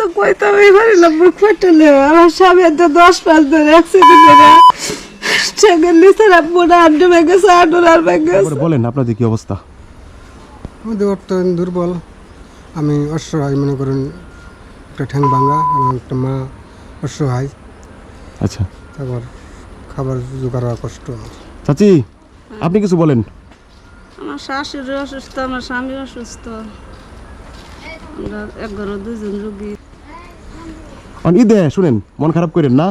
তো কইতে আমি পারিলাম মুখ ফাটালে আমার স্বামী তো দশ পাঁচ ধরে অ্যাক্সিডেন্ট করে সেখানে নিচের আব্বুটা আড্ডে ভেঙে গেছে আড্ডুর আর ভেঙে গেছে। বলেন আপনাদের কি অবস্থা? আমাদের অর্থায়ন দুর্বল। আমি অসহায় মনে করেন একটা ঠ্যাং ভাঙা এবং একটা মা অসহায়। আচ্ছা। তারপর খাবার জোগাড় হওয়া কষ্ট চাচি আপনি কিছু বলেন। আমার শাশুড়ি অসুস্থ আমার স্বামী অসুস্থ। আমরা এক ঘরে দুজন রুগী। ঈদে শুনেন মন খারাপ করেন না?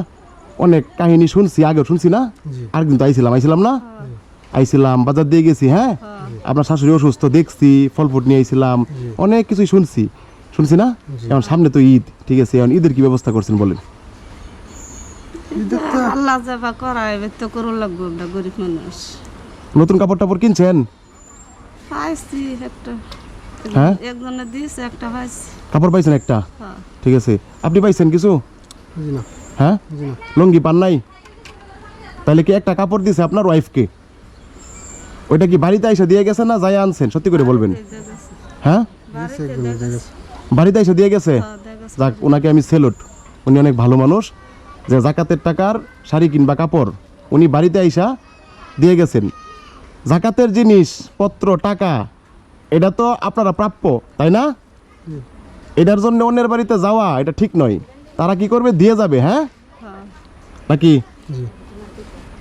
অনেক কাহিনী শুনছি আগেও শুনছি না? জি। আর কিন্তু আইছিলাম আইছিলাম না? আইছিলাম বাজার দিয়ে গেছি হ্যাঁ? আপনার শাশুড়ি অসুস্থ দেখছি ফল ফুট নিয়ে আইছিলাম। অনেক কিছুই শুনছি। শুনছি না? এখন সামনে তো ঈদ ঠিক আছে? এখন ঈদের কি ব্যবস্থা করছেন বলেন? আল্লাহ যাবা করায় তো করো লাগবো আমরা গরিব মানুষ। নতুন কাপড় টাপড় কিনছেন? পাইছি একটা। হ্যাঁ? একজনে দিয়েছে একটা পাইছি কাপড় পাইছেন একটা? হ্যাঁ। ঠিক আছে। আপনি পাইছেন কিছু? না। হ্যাঁ? লুঙ্গি পান নাই তাহলে কি একটা কাপড় দিছে আপনার ওয়াইফকে? ওইটা কি বাড়িতে এসে দিয়ে গেছে না যাই আনছেন? সত্যি করে বলবেন। হ্যাঁ? একজনের বাড়িতে এসে দিয়ে গেছে? হ্যাঁ, যাক ওনাকে আমি সেলুট। উনি অনেক ভালো মানুষ। যে জাকাতের টাকার শাড়ি কিংবা কাপড় উনি বাড়িতে আইসা দিয়ে গেছেন। জাকাতের জিনিস পত্র টাকা এটা তো আপনারা প্রাপ্য তাই না? এটার জন্য অন্যের বাড়িতে যাওয়া এটা ঠিক নয়। তারা কি করবে? দিয়ে যাবে হ্যাঁ? হ্যাঁ নাকি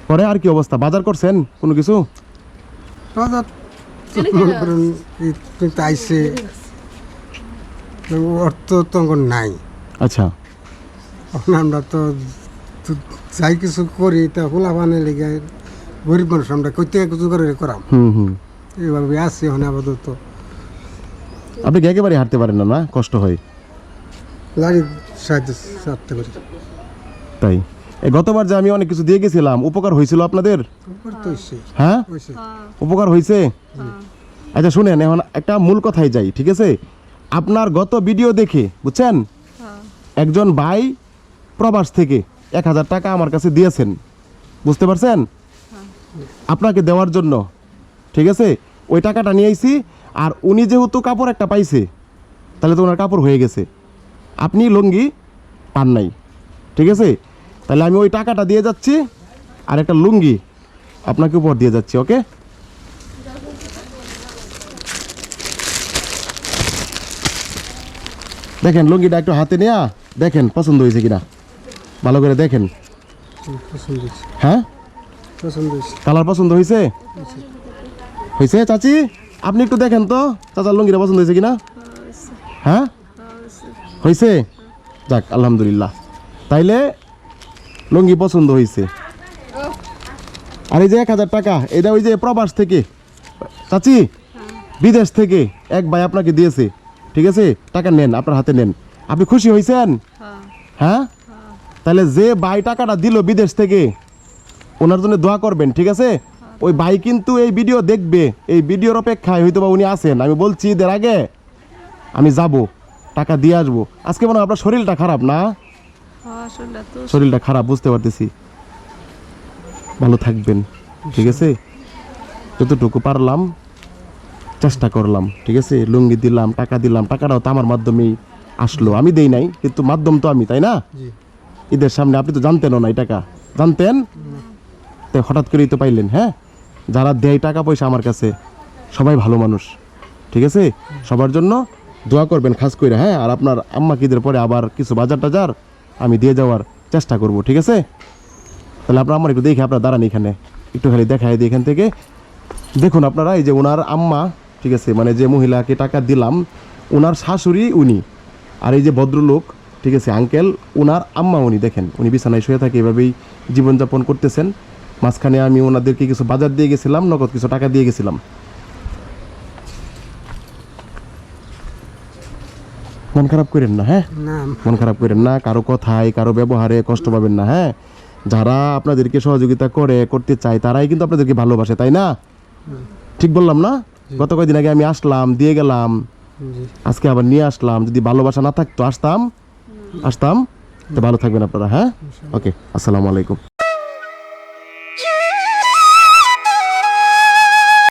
পরে আর কি অবস্থা? বাজার করছেন কোনো কিছু? বাজার মনে করেন আইসে অর্থ নাই। আচ্ছা। আমরা তো তো যাই কিছু করি তা হোলা বানে লেগে গরিব মানুষ আমরা কইতে কিছু করে করাম। হুম হুম। এইভাবে আছি এখন আপাতত। আপনি কি একেবারে হাঁটতে পারেন না না? কষ্ট হয়। লাড়ি সাহায্য সারতে করি তাই। এই গতবার যে আমি অনেক কিছু দিয়ে গেছিলাম উপকার হয়েছিল আপনাদের? উপর তো হইছে হ্যাঁ? হ্যাঁ। উপকার হয়েছে? আচ্ছা শুনেন এখন একটা মূল কথাই যাই ঠিক আছে? আপনার গত ভিডিও দেখে বুঝছেন? হ্যাঁ। একজন ভাই প্রবাস থেকে এক হাজার টাকা আমার কাছে দিয়েছেন। বুঝতে পারছেন? আপনাকে দেওয়ার জন্য ঠিক আছে? ওই টাকাটা নিয়ে আইছি আর উনি যেহেতু কাপড় একটা পাইছে তাহলে তো ওনার কাপড় হয়ে গেছে। আপনি লুঙ্গি পান নাই ঠিক আছে? তাহলে আমি ওই টাকাটা দিয়ে যাচ্ছি আর একটা লুঙ্গি আপনাকে উপর দিয়ে যাচ্ছি ওকে? দেখেন লুঙ্গিটা একটু হাতে নেয়া দেখেন পছন্দ হয়েছে কিনা? ভালো করে দেখেন। হ্যাঁ? কালার পছন্দ হয়েছে। হয়েছে চাচি? আপনি একটু দেখেন তো, চাচার লুঙ্গিটা পছন্দ হয়েছে কিনা? হ্যাঁ? হয়েছে যাক, আলহামদুলিল্লাহ। তাইলে, লুঙ্গি পছন্দ হয়েছে আর এই যে এক হাজার টাকা, এটা ওই যে প্রবাস থেকে। চাচি, বিদেশ থেকে এক ভাই আপনাকে দিয়েছে। ঠিক আছে? টাকা নেন, আপনার হাতে নেন। আপনি খুশি হয়েছেন হ্যাঁ? তাহলে যে ভাই টাকাটা দিল বিদেশ থেকে, ওনার জন্য দোয়া করবেন, ঠিক আছে? ওই ভাই কিন্তু এই ভিডিও দেখবে এই ভিডিওর অপেক্ষায় হয়তো বা উনি আসেন আমি বলছি এদের আগে আমি যাব টাকা দিয়ে আসব। আজকে মনে হয় আপনার শরীরটা খারাপ না? হ্যাঁ শরীরটা খারাপ বুঝতে পারতেছি। ভালো থাকবেন ঠিক আছে? যতটুকু পারলাম চেষ্টা করলাম ঠিক আছে? লুঙ্গি দিলাম টাকা দিলাম টাকাটাও তো আমার মাধ্যমেই আসলো। আমি দেই নাই কিন্তু মাধ্যম তো আমি তাই না? ঈদের সামনে আপনি তো জানতেনও না এই টাকা। জানতেন? তো হঠাৎ করেই তো পাইলেন হ্যাঁ? যারা দেয় টাকা পয়সা আমার কাছে, সবাই ভালো মানুষ। ঠিক আছে? সবার জন্য দোয়া করবেন, খাস করে হ্যাঁ? আর আপনার আম্মা কিদের পরে আবার কিছু বাজার টাজার, আমি দিয়ে যাওয়ার চেষ্টা করব, ঠিক আছে? তাহলে আপনার আমার একটু দেখে আপনার দাঁড়ান এখানে। একটু খালি দেখাই দিই এখান থেকে। দেখুন আপনারা, এই যে ওনার আম্মা, ঠিক আছে? মানে যে মহিলাকে টাকা দিলাম ওনার শাশুড়ি উনি। আর এই যে ভদ্রলোক, ঠিক আছে? আঙ্কেল ওনার আম্মা উনি, দেখেন। উনি বিছানায় শুয়ে থাকে, এভাবেই জীবনযাপন করতেছেন। মাঝখানে আমি ওনাদেরকে কিছু বাজার দিয়ে গেছিলাম নগদ কিছু টাকা দিয়ে গেছিলাম। মন খারাপ করেন না হ্যাঁ? মন খারাপ করেন না কারও কথায় কারও ব্যবহারে কষ্ট পাবেন না হ্যাঁ? যারা আপনাদেরকে সহযোগিতা করে করতে চায় তারাই কিন্তু আপনাদেরকে ভালোবাসে তাই না? ঠিক বললাম না? গত কয়েকদিন আগে আমি আসলাম দিয়ে গেলাম। আজকে আবার নিয়ে আসলাম যদি ভালোবাসা না থাকতো আসতাম? আসতাম? তো ভালো থাকবেন আপনারা হ্যাঁ? ওকে আসসালামু আলাইকুম।